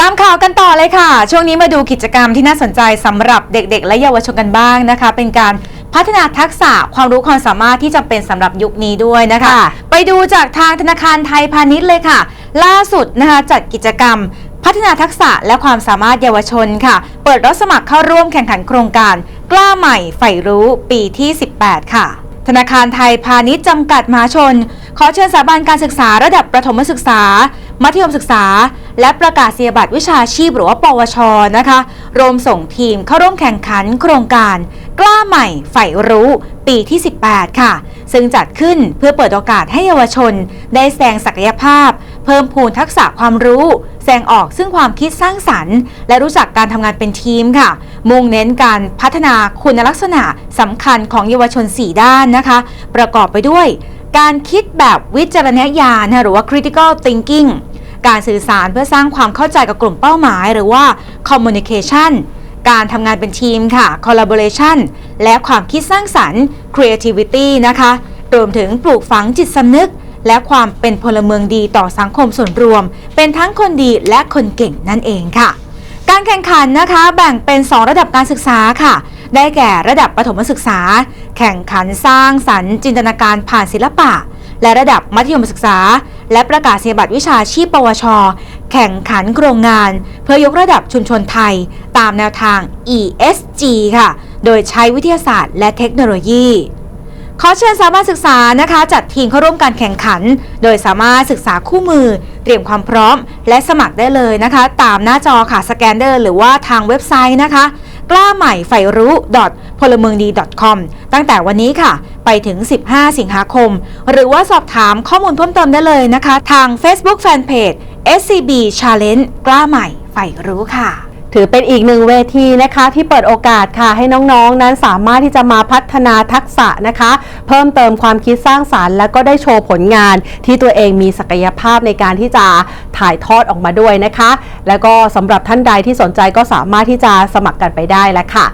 ตามข่าวกันต่อเลยค่ะ ช่วงนี้มาดูกิจกรรมที่น่าสนใจสำหรับเด็ก ๆ และเยาวชนกันบ้างนะคะ เป็นการพัฒนาทักษะความรู้ความสามารถที่จำเป็นสำหรับยุคนี้ด้วยนะคะค่ะไปดูจากทางธนาคารไทยพาณิชย์เลยค่ะ ล่าสุดนะคะจัดกิจกรรมพัฒนาทักษะและความสามารถเยาวชนค่ะ เปิดรับสมัครเข้าร่วมแข่งขันโครงการ กล้าใหม่ใฝ่รู้ปีที่ 18 ค่ะ ธนาคารไทยพาณิชย์จำกัดมหาชน ขอเชิญสถาบันการศึกษาระดับประถมศึกษา มัธยมศึกษา และประกาศนียบัตรวิชาชีพหรือว่าปวชนะคะรวมส่งทีมเข้าร่วมแข่งขันโครงการ กล้าใหม่ใฝ่รู้ ปีที่ 18 ค่ะ ซึ่งจัดขึ้นเพื่อเปิดโอกาสให้เยาวชน ได้แสดงศักยภาพ เพิ่มพูนทักษะความรู้แสดงออกซึ่งความคิดสร้างสรรค์ และรู้จักการทำงานเป็นทีมค่ะ มุ่งเน้นการพัฒนาคุณลักษณะสำคัญของเยาวชน 4 ด้านนะคะ ประกอบไปด้วย การคิดแบบวิจารณญาณหรือว่า critical thinking การสื่อสารเพื่อสร้างความเข้าใจกับกลุ่มเป้าหมาย หรือว่า communication การทำงานเป็นทีมค่ะ collaboration และความคิดสร้างสรรค์ creativity นะคะ รวมถึงปลูกฝังจิตสำนึก และความเป็นพลเมืองดีต่อสังคมส่วนรวม เป็นทั้งคนดีและคนเก่งนั่นเองค่ะ การแข่งขันนะคะแบ่งเป็น 2 ระดับการศึกษาค่ะ ได้แก่ระดับประถมศึกษา แข่งขันสร้างสรรค์จินตนาการผ่านศิลปะ และระดับมัธยมศึกษา และประกาศนียบัตรวิชาชีพ ปวช แข่งขันโครงงาน เพื่อยกระดับชุมชนไทย ตามแนวทาง ESG ค่ะ โดยใช้วิทยาศาสตร์และเทคโนโลยีขอเชิญสถาบันศึกษานะคะจัดทีมเข้าร่วมการแข่งขัน โดยสามารถศึกษาคู่มือ เตรียมความพร้อม และสมัครได้เลยนะคะ ตามหน้าจอค่ะสแกนเดอร์หรือว่าทางเว็บไซต์นะคะ กล้าใหม่ใฝ่รู้ พลเมืองดี .com ตั้งแต่วันนี้ค่ะ ไปถึง 15 สิงหาคม หรือว่าสอบถามข้อมูลเพิ่มเติมได้เลยนะคะ ทาง Facebook Fanpage SCB Challenge กล้าใหม่ใฝ่รู้ค่ะถือเป็นอีกหนึ่งเวทีนะคะที่เปิดโอกาสค่ะให้น้องๆนั้นสามารถที่จะมาพัฒนาทักษะนะคะ เพิ่มเติมความคิดสร้างสารรค์ และก็ได้โชว์ผลงานที่ตัวเองมีศักยภาพในการที่จะถ่ายทอดออกมาด้วยนะคะ แล้วก็สำหรับท่านใดที่สนใจก็สามารถที่จะสมัครกันไปได้แล้วค่ะ